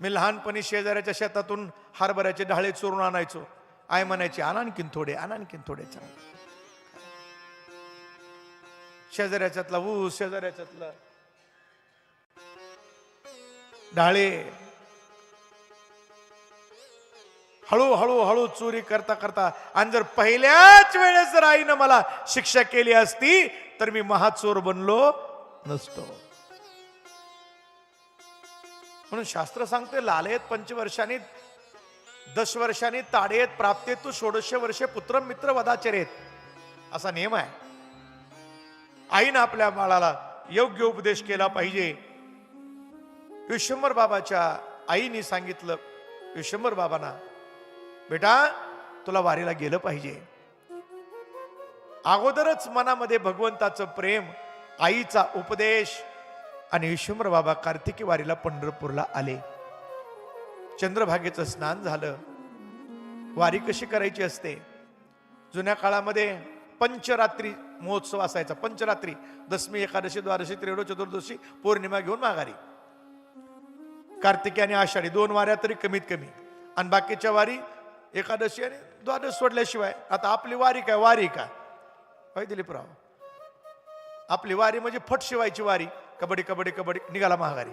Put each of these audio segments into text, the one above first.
मी लहानपणी शेजाऱ्याच्या शेतातून हरभऱ्याचे ढाळे चोरून आणायचो. आय म्हणायची आण आणखीन थोडे आण आणखीन थोडे चला. शेजाऱ्याच्यातला ऊस शेजाऱ्याच्यातला. ढाळे हळू हळू हळू चोरी करता करता आणि जर पहिल्याच वेळेस जर आईनं मला शिक्षा केली असती तर मी महाचोर बनलो नसतो. म्हणून शास्त्र सांगते लालयत पंचवर्षांनी दश वर्षांनी ताडेत प्राप्ते तू षोडशे वर्षे पुत्र मित्र वदाचरेत असा नियम आहे. आईनं आपल्या बाळाला योग्य उपदेश केला पाहिजे. विश्वंभर बाबाच्या आईने सांगितलं विश्वंभर बाबांना बेटा तुला वारीला गेलं पाहिजे. अगोदरच मनामध्ये भगवंताचं प्रेम आईचा उपदेश आणि विश्वंभर बाबा कार्तिकी वारीला पंढरपूरला आले. चंद्रभागेचं स्नान झालं. वारी कशी करायची असते? जुन्या काळामध्ये पंचरात्री महोत्सव असायचा. पंचरात्री दसमी एकादशी द्वादशी त्रेडो चतुर्दशी पौर्णिमा घेऊन माघारी. कार्तिकी आणि आषाढी दोन वाऱ्या तरी कमीत कमी. आणि बाकीच्या वारी एकादशी आणि द्वादश सोडल्याशिवाय. आता आपली वारी काय? वारी काय होय दिलीपराव. आपली वारी म्हणजे फट शिवायची वारी. कबड्डी कबड्डी कबड्डी. निघाला महागारी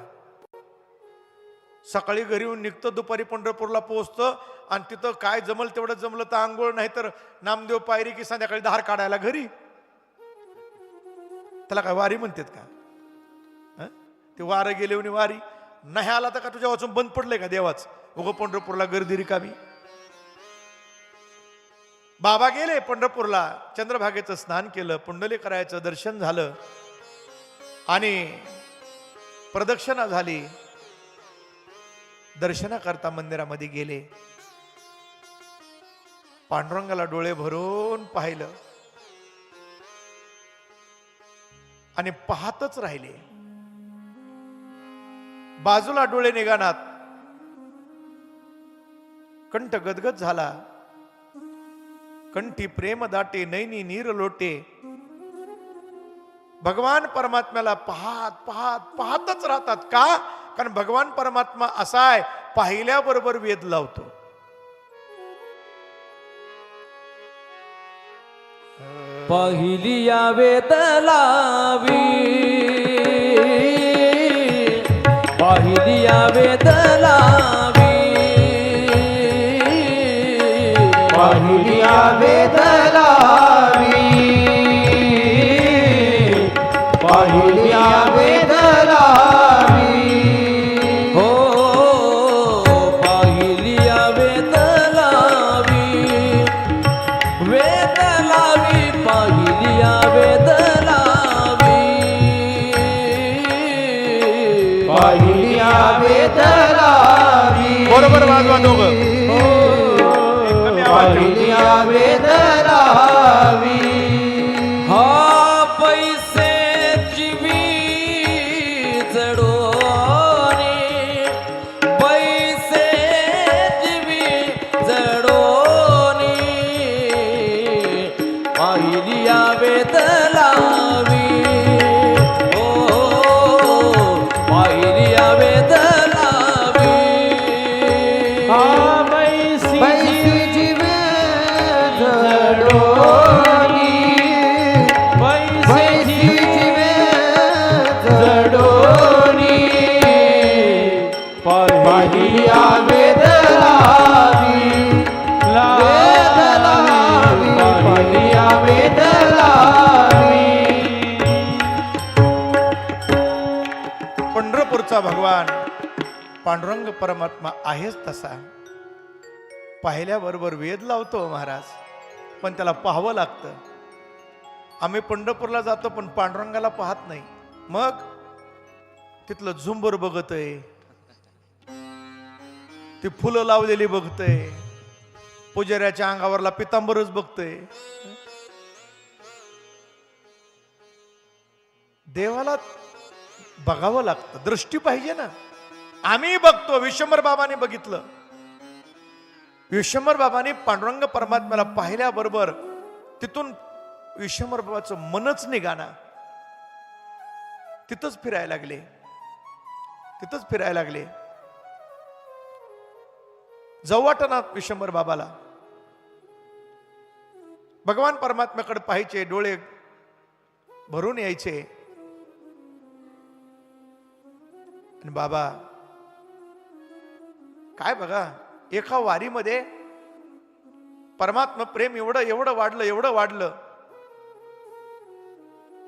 सकाळी घरी येऊन निघतं दुपारी पंढरपूरला पोहोचतं. आणि तिथं काय जमल तेवढं जमलं तर आंघोळ नाही तर नामदेव पायरी की संध्याकाळी धार काढायला घरी. त्याला काय वारी म्हणतात का? ते वारं गेले उनी वारी. नाही आला तर का तुझ्या वाचून बंद पडलंय का देवाच? उगं पंढरपूरला गर्दी रिकामी बाबा गेले पंढरपूरला. चंद्रभागेचं स्नान केलं पुंडली करायचं दर्शन झालं. आणि प्रदक्षिणा झाली. दर्शनाकरता मंदिरामध्ये गेले. पांडुरंगाला डोळे भरून पाहिलं. आणि पाहतच राहिले. बाजूला डोळे निघाणात कंठ गदगद झाला. कंठी प्रेम दाटे नैनी नीर लोटे. भगवान परमात्म्याला पाहत पाहत पाहतच राहतात. का? कारण भगवान परमात्मा असा आहे पाहिल्याबरोबर वेद लावतो. पहिली या वेद लावी. पहिली या वेद लावी. पहिल्या वेद पहिल्या वेद लावी बरोबर वाजवा दोघं. कमी आवाज पंढरपूरचा भगवान पांडुरंग परमात्मा आहेच तसा. पाहिल्याबरोबर वेद लावतो महाराज. पण त्याला पाहावं लागतं. आम्ही पंढरपूरला जातो पण पांडुरंगाला पाहत नाही. मग? तिथलं झुंबर बघतय. ती फुलं लावलेली बघतय. पुजाऱ्याच्या अंगावरला पितांबरच बघतय. देवाला बघावं लागतं. दृष्टी पाहिजे ना. आम्ही बघतो विश्वंभर बाबाने बघितलं. विश्वंभर बाबाने पांडुरंग परमात्म्याला पाहिल्याबरोबर तिथून विश्वंभर बाबाचं मनच निघाना. तिथंच फिरायला लागले. तिथंच फिरायला लागले. जाऊ विश्वंभर बाबाला? भगवान परमात्म्याकडे पाहायचे डोळे भरून यायचे. आणि बाबा काय बघा? एका वारीमध्ये परमात्मा प्रेम एवढं एवढं वाढलं एवढं वाढलं.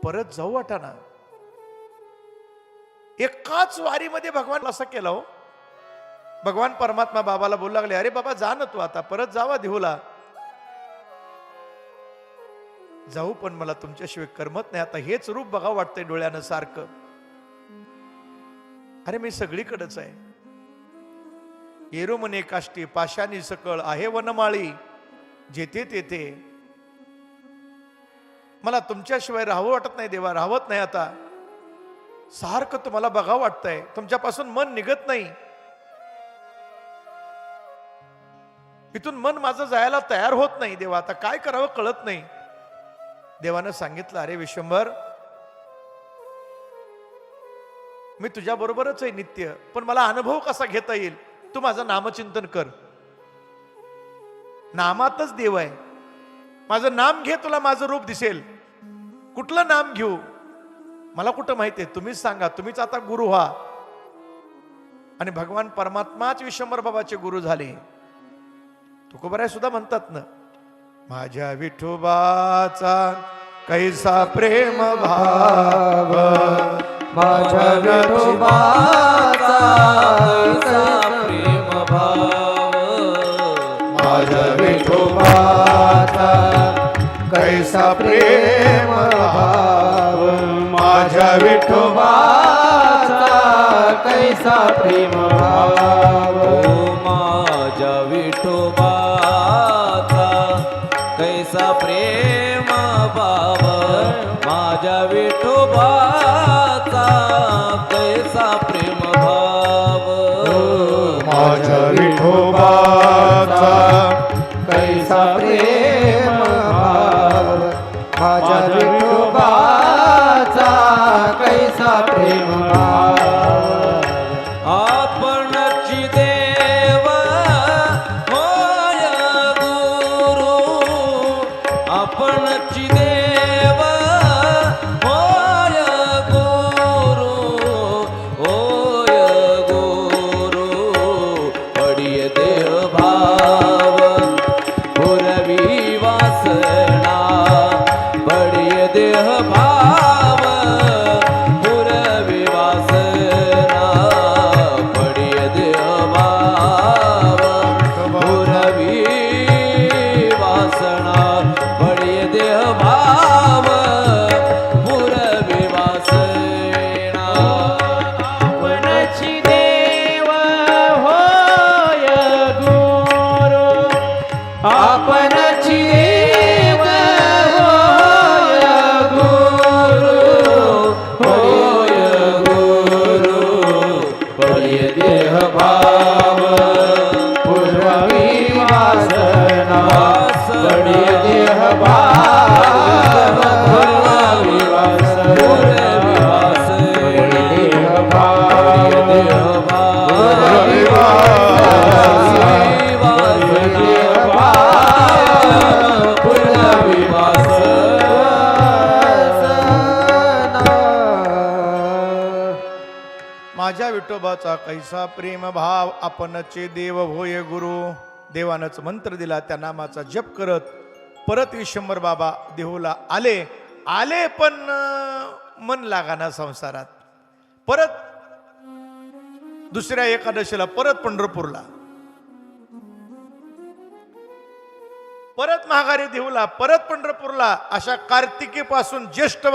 परत जाऊ वाटाना एकाच वारीमध्ये भगवान असं केलं हो. भगवान परमात्मा बाबाला बोलू लागले अरे बाबा जा ना तू आता परत जावा देहूला. जाऊ पण मला तुमच्याशिवाय करमत नाही आता हेच रूप बघा वाटतंय डोळ्यानं सारखं. अरे मी सगळीकडेच आहे. येरुमने काष्टी पाशानी सकळ आहे वनमाळी. जेथे तेथे. मला तुमच्याशिवाय राहावं वाटत नाही देवा राहवत नाही आता. सारखं तुम्हाला बघावं वाटतंय. तुमच्यापासून मन निघत नाही. इथून मन माझं जायला तयार होत नाही देवा. आता काय करावं कळत नाही. देवानं सांगितलं अरे विश्वंभर मी तुझ्या बरोबरच आहे नित्य पण मला अनुभव कसा घेता येईल? तू माझं नामचिंतन कर. नामातच देव आहे. माझं नाम घे तुला माझं रूप दिसेल. कुठलं नाम घेऊ? मला कुठं माहिती आहे? तुम्हीच सांगा. तुम्हीच आता गुरु व्हा. आणि भगवान परमात्माच विश्वंभर बाबाचे गुरु झाले. तुकोबराय सुद्धा म्हणतात ना माझ्या विठोबाचा कैसा प्रेम भाव माझ्या विठोबाचा भाव माझ्या विठोबाचा कैसा प्रेम भाव? माझ्या विठोबाचा कैसा प्रेम भाव माझ्या विठोबा माझ विठोबाचा माझ्या विठोबाचा कैसा प्रेम भाव आपणचे देव होय गुरु. देवानंच मंत्र दिला त्या नामाचा जप करत परत विश्वंभर बाबा देहूला आले. आले पण मन लागाना संसारात. परत दुसऱ्या एकादशीला परत पंढरपूरला. परत महागारी देहूला परत पंढरपूरला अशा कार्तिकीपासून ज्येष्ठ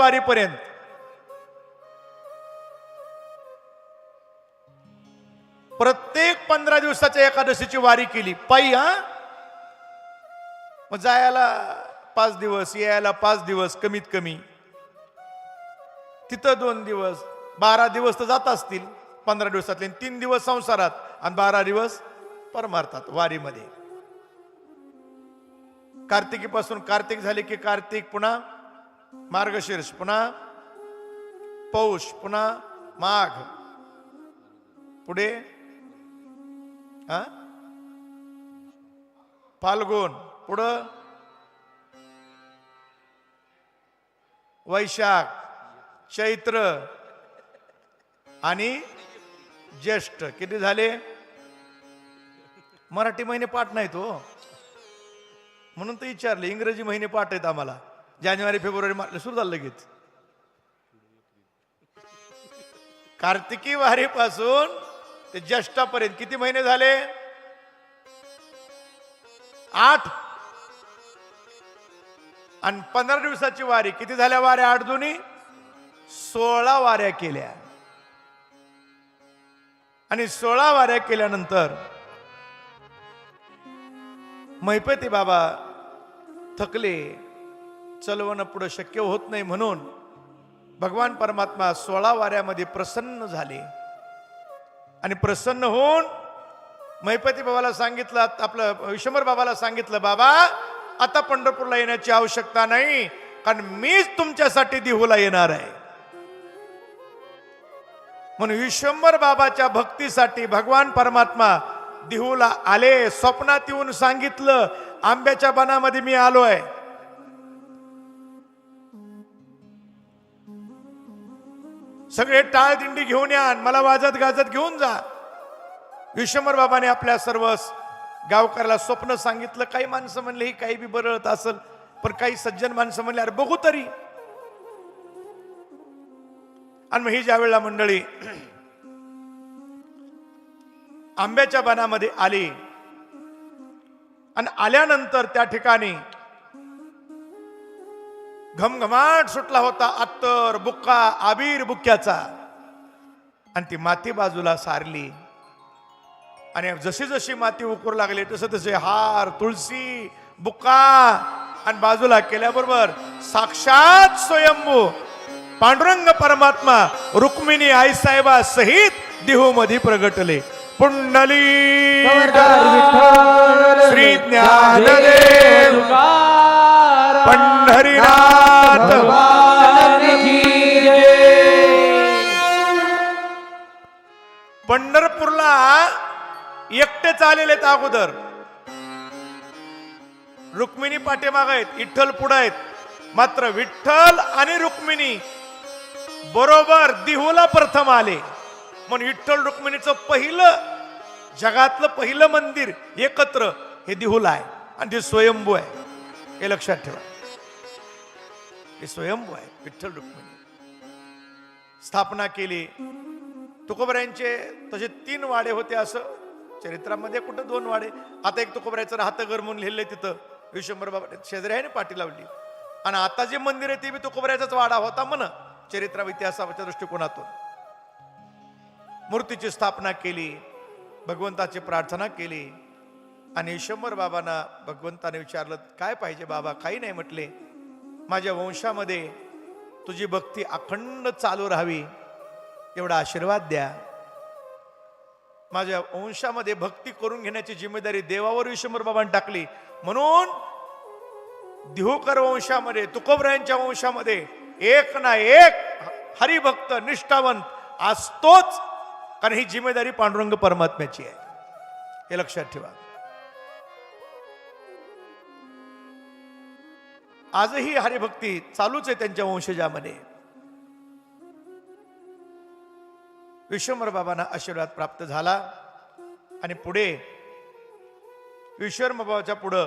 प्रत्येक पंधरा दिवसाच्या एकादशीची वारी केली. पायी हा? मग जायला पाच दिवस यायला पाच दिवस कमीत कमी. तिथं दोन दिवस बारा दिवस तर जात असतील पंधरा दिवसातले. आणि तीन दिवस संसारात आणि बारा दिवस परमार्थात वारीमध्ये. कार्तिकीपासून कार्तिक झाले की कार्तिक पुन्हा मार्गशीर्ष पुन्हा पौष पुन्हा माघ. पुढे हा फाल्गुन पुढं वैशाख चैत्र आणि ज्येष्ठ किती झाले मराठी महिने पाठ नाहीत हो म्हणून तर विचारले इंग्रजी महिने पाठ आहेत आम्हाला जानेवारी फेब्रुवारी मार्च सुरू झालं लगेच कार्तिकी वारीपासून ते ज्येष्ठापर्यंत किती महिने झाले? आठ. आणि पंधरा दिवसाची वारी किती झाल्या वाऱ्या आठ दोन्ही सोळा वाऱ्या केल्या. आणि सोळा वाऱ्या केल्यानंतर मैपती बाबा थकले. चलवणं पुढं शक्य होत नाही म्हणून भगवान परमात्मा सोळा वाऱ्यामध्ये प्रसन्न झाले. आणि प्रसन्न होऊन मैपती बाबाला सांगितलं आपलं विश्वंभर बाबाला सांगितलं बाबा आता पंढरपूरला येण्याची आवश्यकता नाही कारण मीच तुमच्यासाठी दिहूला येणार आहे. म्हणून विश्वंभर बाबाच्या भक्तीसाठी भगवान परमात्मा दिहूला आले स्वप्नात येऊन सांगितलं आंब्याच्या बनामध्ये मी आलो आहे सगळे टाळ दिंडी घेऊन या आणि मला वाजत गाजत घेऊन जा. विश्वंभर बाबाने आपल्या सर्व गावकऱ्याला स्वप्न सांगितलं. काही माणसं म्हणले ही काही बी बरळत असल पण काही सज्जन माणसं म्हणले अरे बघू तरी. आणि मग ही ज्या वेळेला मंडळी आंब्याच्या बनामध्ये आली आणि आल्यानंतर त्या ठिकाणी घमघमाट सुटला होता अत्तर बुक्का आबीर बुक्क्याचा. आणि ती माती बाजूला सारली. आणि जशी जशी माती उकरू लागली तसं तसे हार तुळशी बुक्का आणि बाजूला केल्याबरोबर साक्षात स्वयंभू पांडुरंग परमात्मा रुक्मिणी आईसाहेबा सहित देहू मध्ये प्रगटले. पुंडली श्री ज्ञानदेव. पंढरीनाथ. पंढरपूरला एकटेच आलेले आहेत अगोदर. रुक्मिणी पाठीमाग आहेत विठ्ठल पुढे आहेत. मात्र विठ्ठल आणि रुक्मिणी बरोबर दिहूला प्रथम आले. म्हणून विठ्ठल रुक्मिणीचं पहिलं जगातलं पहिलं मंदिर एकत्र हे दिहूला आहे आणि ते स्वयंभू आहे. हे लक्षात ठेवा. हे स्वयंभू आहे विठ्ठल रुक्मिणी. स्थापना केली. तुकोबऱ्यांचे तसे तीन वाडे होते असं. चरित्रामध्ये कुठं दोन वाडे? आता एक तुकोबऱ्याचं राहतं घर म्हणून लिहिलंय तिथं. विश्वंभर बाबा शेजारी पाठी लावली. आणि आता जे मंदिर आहे ते बी तुकोबऱ्याचाच वाडा होता म्हण. चरित्रा इतिहासाच्या दृष्टिकोनातून. मूर्तीची स्थापना केली. भगवंताची प्रार्थना केली. आणि शंभर बाबांना भगवंताने विचारलं काय पाहिजे बाबा? काही नाही म्हटले. माझ्या वंशामध्ये तुझी भक्ती अखंड चालू राहावी एवढा आशीर्वाद द्या. माझ्या वंशामध्ये भक्ती करून घेण्याची जिम्मेदारी देवावर विश्वंभर बाबांनी टाकली. म्हणून दिहोकर वंशामध्ये तुकोबरायांच्या वंशामध्ये एक ना एक हरिभक्त निष्ठावंत असतोच कारण ही जिम्मेदारी पांडुरंग परमात्म्याची आहे. हे लक्षात ठेवा. आजही हरिभक्ती चालूच आहे त्यांच्या वंशजामध्ये. विश्वंभर बाबांना आशीर्वाद प्राप्त झाला आणि पुढे विश्वंभर बाबाच्या पुढं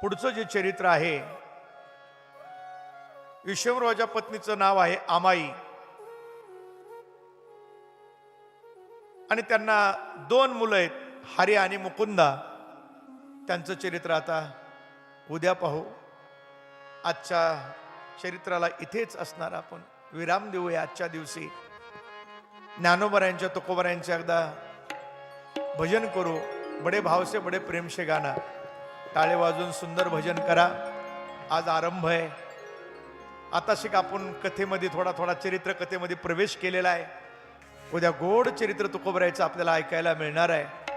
पुढचं जे चरित्र आहे विश्वंभराच्या पत्नीचं नाव आहे आमाई. आणि त्यांना दोन मुलं आहेत हरी आणि मुकुंदा. त्यांचं चरित्र आता उद्या पाहू. आजच्या चरित्राला इथेच असणार आपण. विराम देऊया आजच्या दिवशी. ज्ञानोबरायांच्या तुकोबऱ्यांच्या एकदा भजन करू. बडे भावसे बडे प्रेमशे गाणं. टाळे वाजून सुंदर भजन करा. आज आरंभ आहे. आता शिक आपण कथेमध्ये थोडा थोडा चरित्र कथेमध्ये प्रवेश केलेला आहे. उद्या गोड चरित्र तुकोबरायचं आपल्याला ऐकायला मिळणार आहे.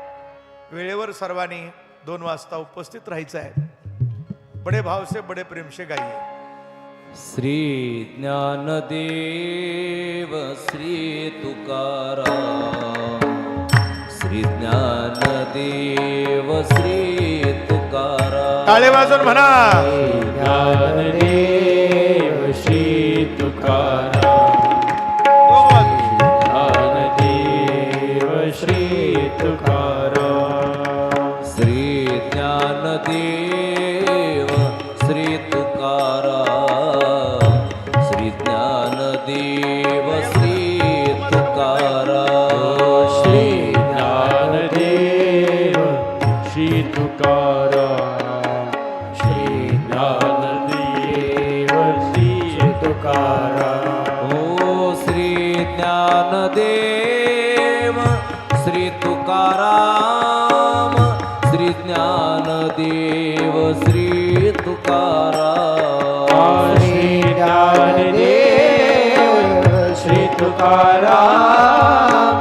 वेळेवर सर्वांनी दोन वाजता उपस्थित राहायचं आहे. बडे भाव से बडे प्रेम से गाइए. श्री ज्ञानदेव श्री तुकाराम. श्री ज्ञानदेव श्री तुकाराम. टाळे वाजून म्हणा. ज्ञानदेव श्री तुकाराम. ज्ञानदेव श्री तुकाराम. श्री ज्ञानदेव तुकाराम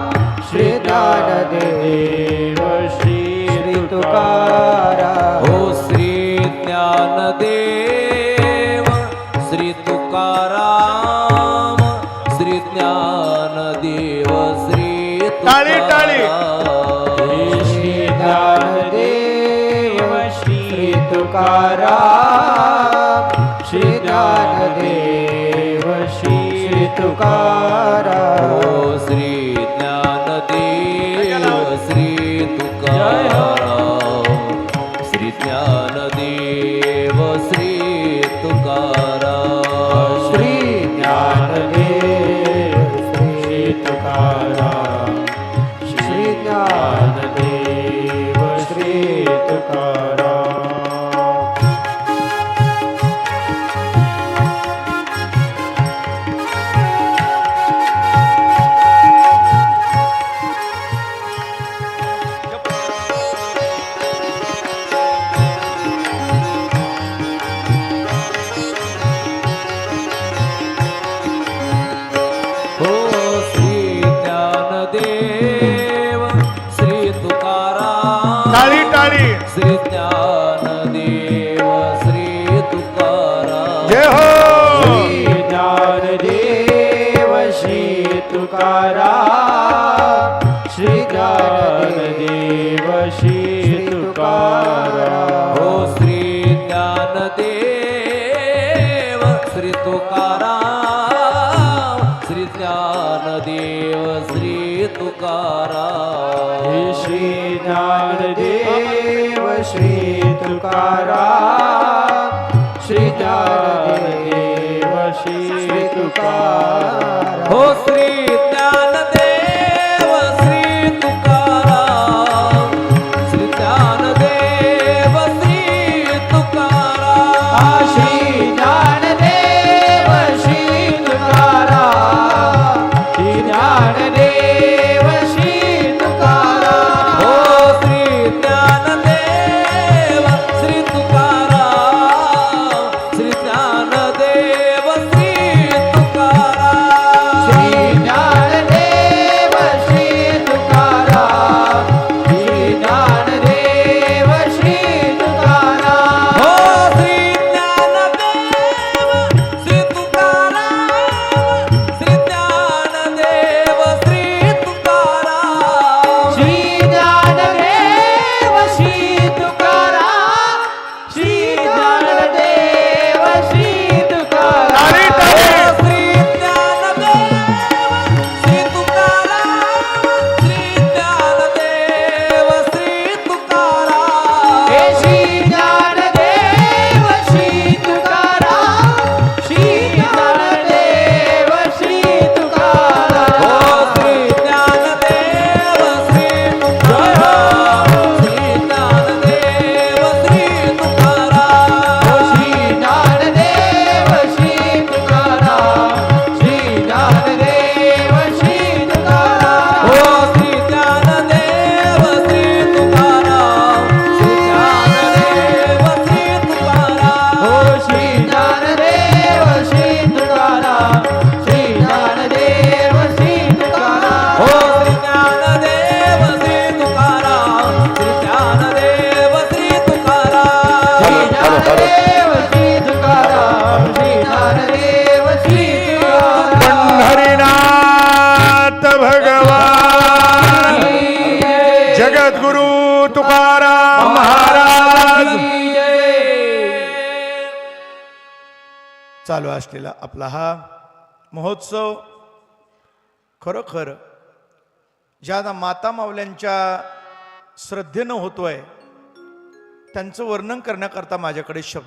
श्री ज्ञानदेव श्री तुकाराम ओ श्री ज्ञानदेव श्री तुकाराम श्री ज्ञानदेव श्री टाळी, टाळी. श्री ज्ञानदेव श्री तुकाराम। ज्ञानदेव श्री तुकाराम श्री ज्ञानदेव श्री तुकाराम चालू असलेला आपला हा महोत्सव खरोखर ज्या माता मावल्यांच्या श्रद्धेनं होतोय त्यांचं वर्णन करण्याकरता माझ्याकडे शब्द